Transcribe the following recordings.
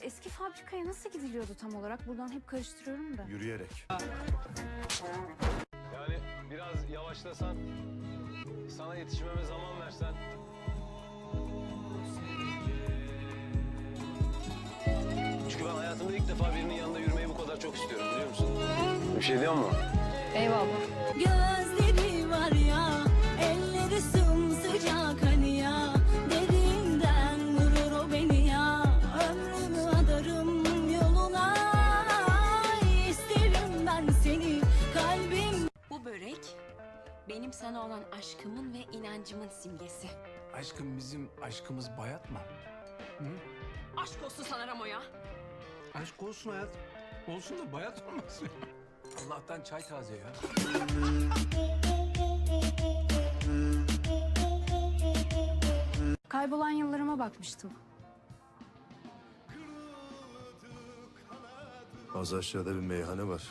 eski fabrikaya nasıl gidiliyordu tam olarak? Buradan hep karıştırıyorum da. Yürüyerek. Yani biraz yavaşlasan, sana yetişmeme zaman versen. Çünkü ben hayatımda ilk defa birinin yanında yürümeyi bu kadar çok istiyorum biliyor musun? Bir şey diyor mu? Eyvallah. Benim sana olan aşkımın ve inancımın simgesi. Aşkım bizim aşkımız bayat mı? Aşk olsun sana Ramo ya. Aşk olsun hayat. Olsun da bayat olmasın. Allah'tan çay taze ya. Kaybolan yıllarıma bakmıştım. Az aşağıda bir meyhane var.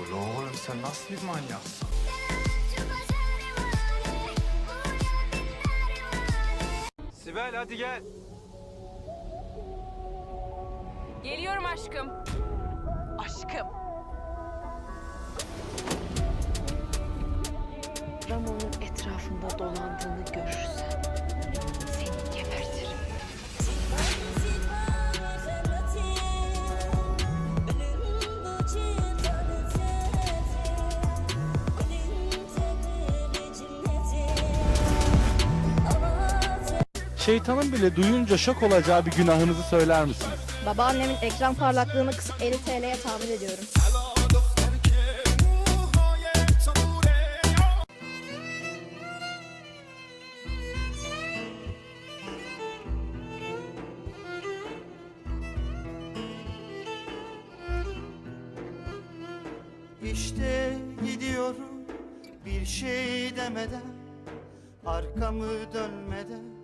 Ulan oğlum sen nasıl bir manyaksın? Sibel hadi gel. Geliyorum aşkım. Aşkım. Şeytanın bile duyunca şok olacağı bir günahınızı söyler misiniz? Babaannemin ekran parlaklığını kısıp 50 TL'ye tahmin ediyorum. İşte gidiyorum bir şey demeden Arkamı dönmeden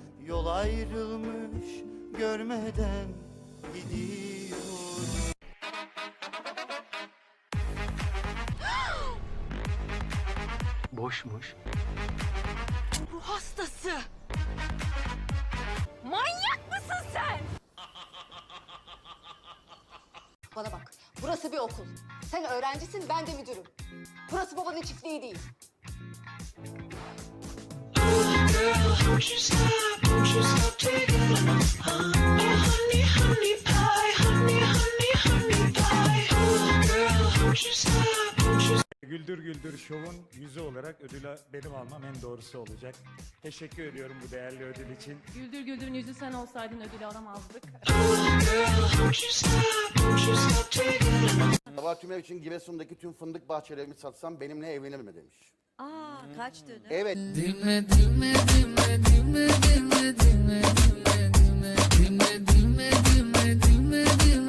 yol ayrılmış görmeden gidiyorum. Boşmuş. Ruh hastası. Manyak mısın sen? Bana bak, burası bir okul. Sen öğrencisin, ben de müdürüm. Burası babanın çiftliği değil. Güldür Güldür Show'un yüzü olarak ödülü benim almam en doğrusu olacak. Teşekkür ediyorum bu değerli ödül için. Güldür Güldür'ün yüzü sen olsaydın ödülü alamazdık. Fatih için Giresun'daki tüm fındık bahçelerimi satsam benimle evlenir mi demiş. Aa kaç dönüm? Evet. Dilme dilme dilme dilme dilme dilme dilme